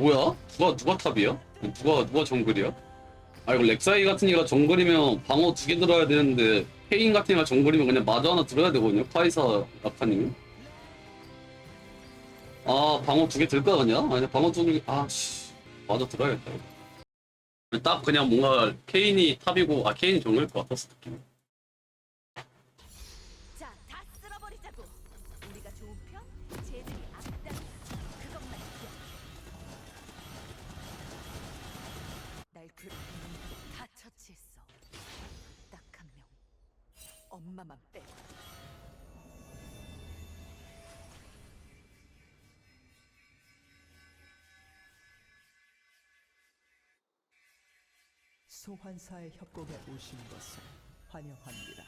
뭐야? 누가 누가 탑이야? 누가 누가 정글이야? 아 이거 렉사이 같은 애가 정글이면 방어 두 개 들어야 되는데 페인 같은 애가 정글이면 그냥 마저 하나 들어야 되거든요. 카이사 라카님이. 아 방어 두 개 들까 그냥? 아니 방어 두 개. 아씨 마저 들어야겠다. 딱 그냥 뭔가 케인이 탑이고 아 케인이 정글일 것 같았어 느낌. 엄마만 빼고. 소환사의 협곡에 오신 것을 환영합니다.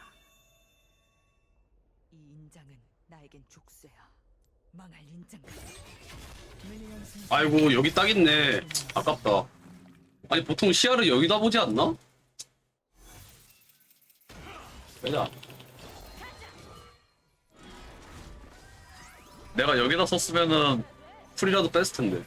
이 인장은 나에겐 족쇄야. 망할 인장. 아이고 여기 딱 있네. 아깝다. 아니 보통 시야를 여기다 보지 않나? 빼자. 내가 여기다 썼으면은 풀이라도 뺐을 텐데.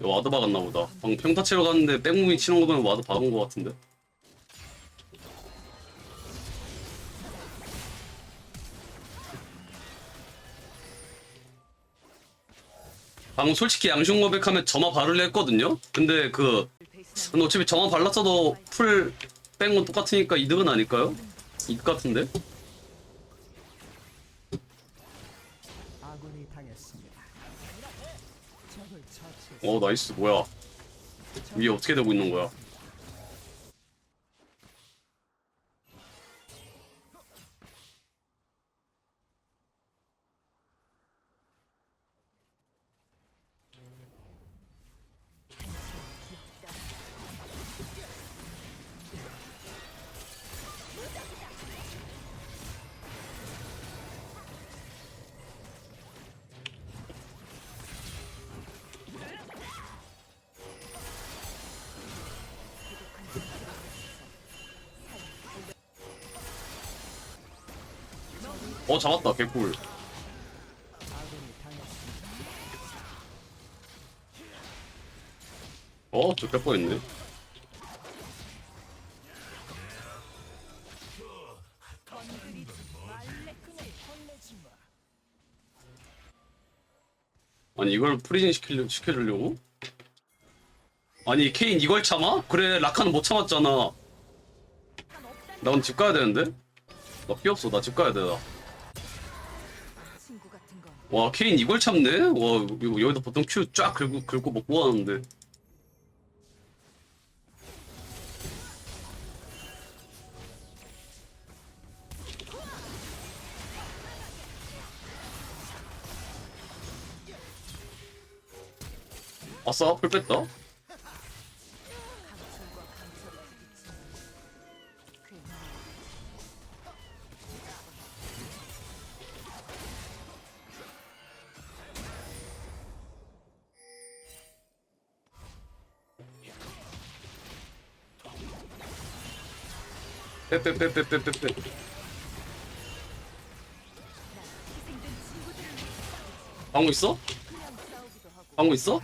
와드 박았나 보다. 방금 평타 치러 갔는데 백무이 치는 거 보면 와드 박은 거 같은데. 방금 솔직히 양심 고백하면 점화 바르려 했거든요. 근데 그 근데 어차피 점화 발랐어도 풀 뺀 건 똑같으니까 이득은 아닐까요? 이득 같은데? 어 나이스 뭐야? 위에 어떻게 되고 있는 거야? 어 잡았다 개꿀. 어, 저뺄 뻔했네. 아니 이걸 프리징 시키려 시켜주려고? 아니 케인 이걸 참아? 그래 라카는 못 참았잖아. 나 오늘 집 가야 되는데? 나 피 없어. 나 집 가야 돼. 나. 와 케인 이걸 참네? 와 여기다 보통 큐 쫙 긁고 긁고 먹고 가는데. 아싸 풀 뺐다. 방어 있어? 방어 있어?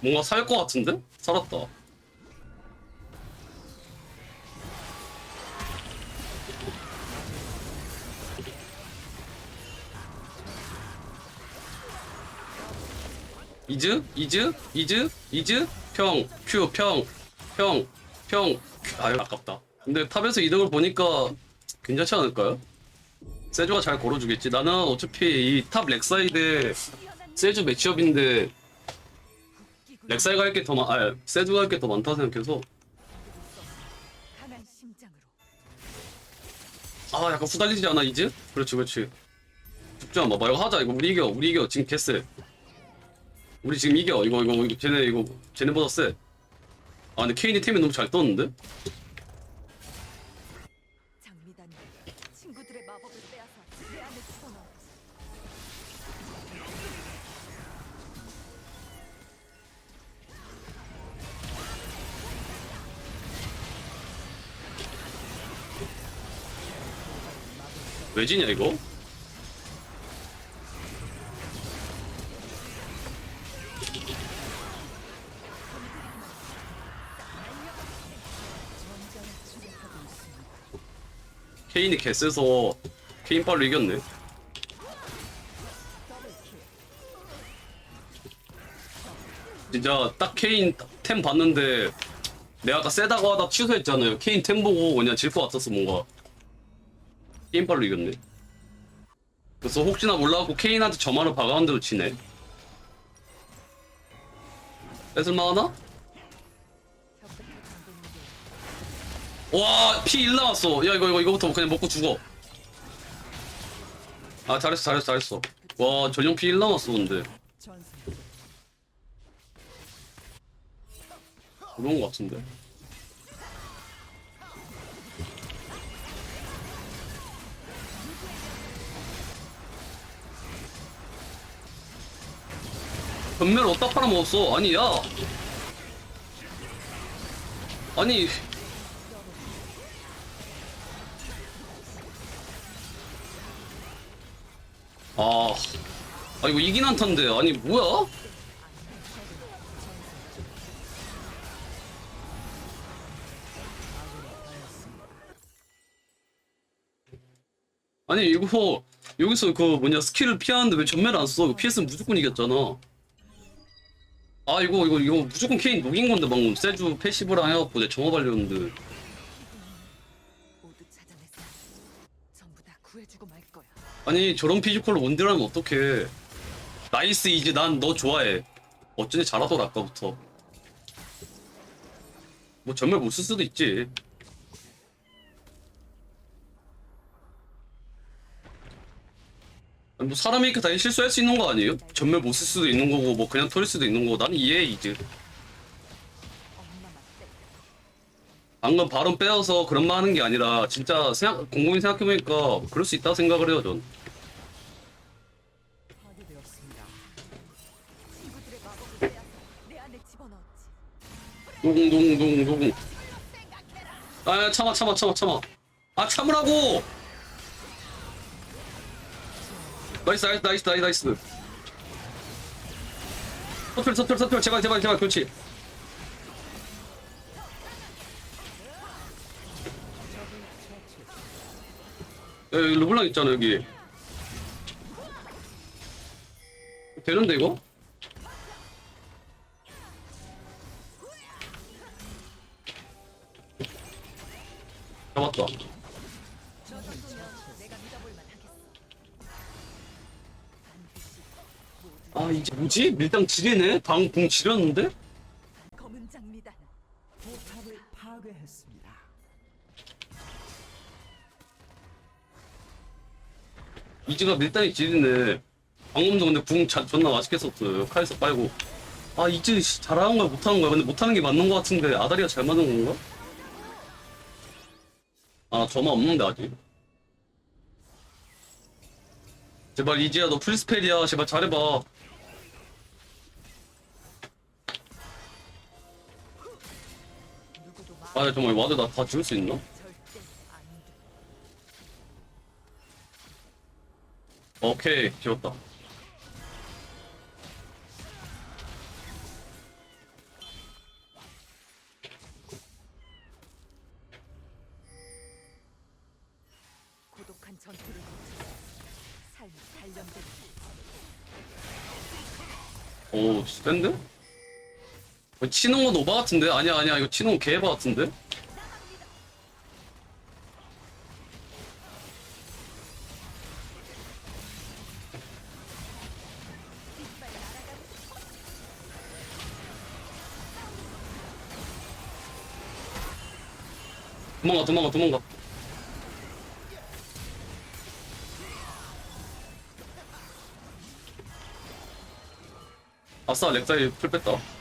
뭔가 살 것 같은데? 살았다. 이즈? 이즈? 이즈? 이즈? 평, 큐, 평, 평, 평. 큐. 아유, 아깝다. 근데 탑에서 이득을 보니까 괜찮지 않을까요? 세주가 잘 걸어주겠지. 나는 어차피 이 탑 렉사이드 세주 매치업인데 렉사이가 할 게 더 많, 아, 세주가 할 게 더 많다 생각해서 아 약간 후달리지 않아 이제? 그렇지 그렇지. 죽지 않아. 봐 이거 하자. 이거 우리 이겨. 우리 이겨. 지금 개쎄. 우리 지금 이겨. 이거 이거 이거 쟤네 이거 쟤네보다 쎄. 아 근데 케인이 템이 너무 잘 떴는데? 장미단 친구들의 마법을 빼앗아 내 안에 집어넣어 왜지냐 이거? 케인이 개쎄서 케인 빨로 이겼네. 진짜 딱 케인 템 봤는데 내가 아까 세다고 하다 취소했잖아요. 케인 템 보고 그냥 질 것 같았어 뭔가. 케인 빨로 이겼네. 그래서 혹시나 몰라갖고 케인한테 저만을 박아온대로 치네. 뺏을만하나? 와, 피1 나왔어. 야, 이거, 이거, 이거부터 그냥 먹고 죽어. 아, 잘했어, 잘했어, 잘했어. 와, 전용 피1 나왔어, 근데. 그런 거 같은데. 전멸 어디다 팔아먹었어? 아니, 야! 아니. 아. 아, 이거 이긴 한탄데. 아니, 뭐야? 아니 이거 여기서 그 뭐냐 스킬을 피하는데 왜 전멸 안 써? 피했으면 무조건 이겼잖아. 아 이거 이거 이거 무조건 케인 녹인 건데 방금 세주 패시브랑 해갖고 내 정화 발렸는데 아니 저런 피지컬로 원딜하면 어떡해. 나이스 이제 난너 좋아해. 어쩐지 잘하더라 아까부터. 뭐 전멸 못쓸 수도 있지. 뭐 사람이 이렇게 다니 실수할 수 있는 거 아니에요? 전멸 못 쓸 수도 있는 거고 뭐 그냥 털릴 수도 있는 거고. 나는 이해해 이제. 방금 발언 빼어서 그런 말 하는 게 아니라 진짜 생각, 곰곰이 생각해보니까 그럴 수 있다고 생각을 해요 전 노궁노궁노궁 아 참아 참아 참아 참아. 아 참으라고! 나이스 나이스 나이스 나이스 나이스. 서툴 서툴 서툴. 제발 제발 제발 그렇지. 야, 여기 르블랑 있잖아 여기. 되는데 이거? 아 이제 뭐지? 밀당 지리네? 방궁 지렸는데? 검은 장미단. 포탑을 파괴했습니다. 이즈가 밀당이 지리네 방금도 근데 궁 자, 존나 맛있게 썼어요 칼에서 빨고 아 이즈 씨, 잘하는 거야 못하는 거야 근데 못하는 게 맞는 거 같은데 아다리가 잘 맞는 건가? 아 저만 없는데 아직 제발 이지야 너 프리스펠이야 제발 잘해봐 아 정말 와드 나 다 지울 수 있나? 오케이 지웠다 고독한 전투를 거쳐 삶이 단련된 오 센데? 어, 치는 건 오바 같은데? 아니야 아니야 이거 치는 건 개바 같은데? 도망가 도망가 도망가 아싸 렉사이 풀 뺐다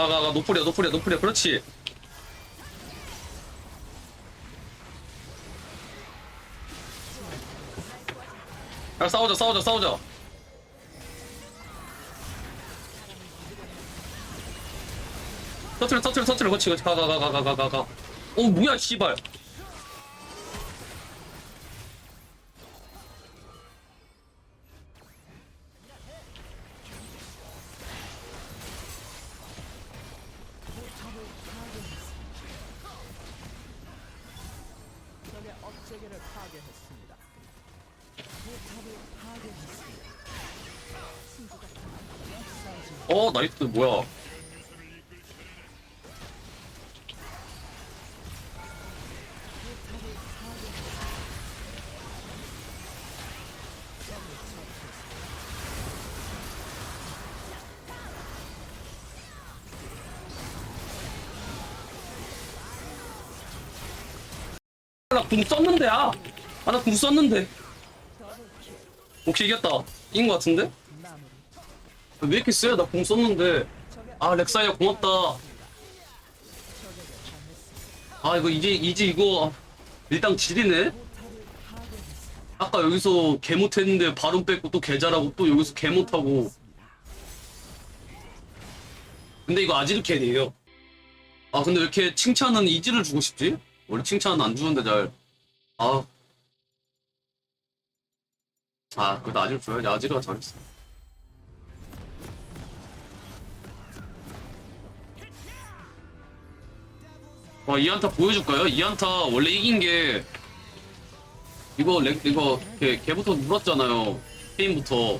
가가가 노플이야 노플이야 노플이야. 그렇지. 야 싸우자 싸우자 싸우자. 터트려 터트려 터트려. 그렇지 그렇지. 가가 가가가가 가가. 어 뭐야 씨발 업체계를 파괴했습니다. 포탑을 파괴했습니다. 어 나이스 뭐야 궁 썼는데 아! 아 나 궁 썼는데 오케이 이겼다 이긴 거 같은데? 왜 이렇게 세요? 나공 썼는데. 아, 렉사이야, 고맙다. 아, 이거, 이제, 이제 이거, 질이네? 포탑을 파괴했습니다. 아까 여기서 개 못했는데 바로 뺏고 또 개 잘하고 또 여기서 개 못하고. 근데 이거 아지르 캔이에요. 아, 근데 왜 이렇게 칭찬은 이지를 주고 싶지? 원래 칭찬은 안 주는데 잘. 아. 아, 그래도 아지르 줘야지. 아지르가 잘했어. 와, 이 한타 보여줄까요? 이 한타 원래 이긴 게 이거 렉 이거 걔, 걔부터 물었잖아요. 케인부터.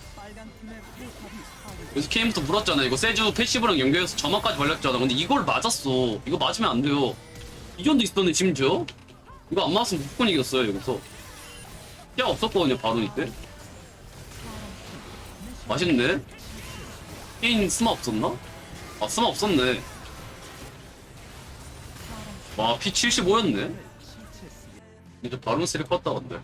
그래서 케인부터 물었잖아요. 이거 세주 패시브랑 연결해서 점화까지 벌렸잖아. 근데 이걸 맞았어. 이거 맞으면 안 돼요. 이전도 있었네 심지어. 이거 안 맞았으면 무조건 이겼어요 여기서. 피아 없었거든요 바로 이때. 맛있네. 케인 스마 없었나? 아 스마 없었네. 와피 75였네. 실체했습니다. 이제 바론 세리 컸다 근데.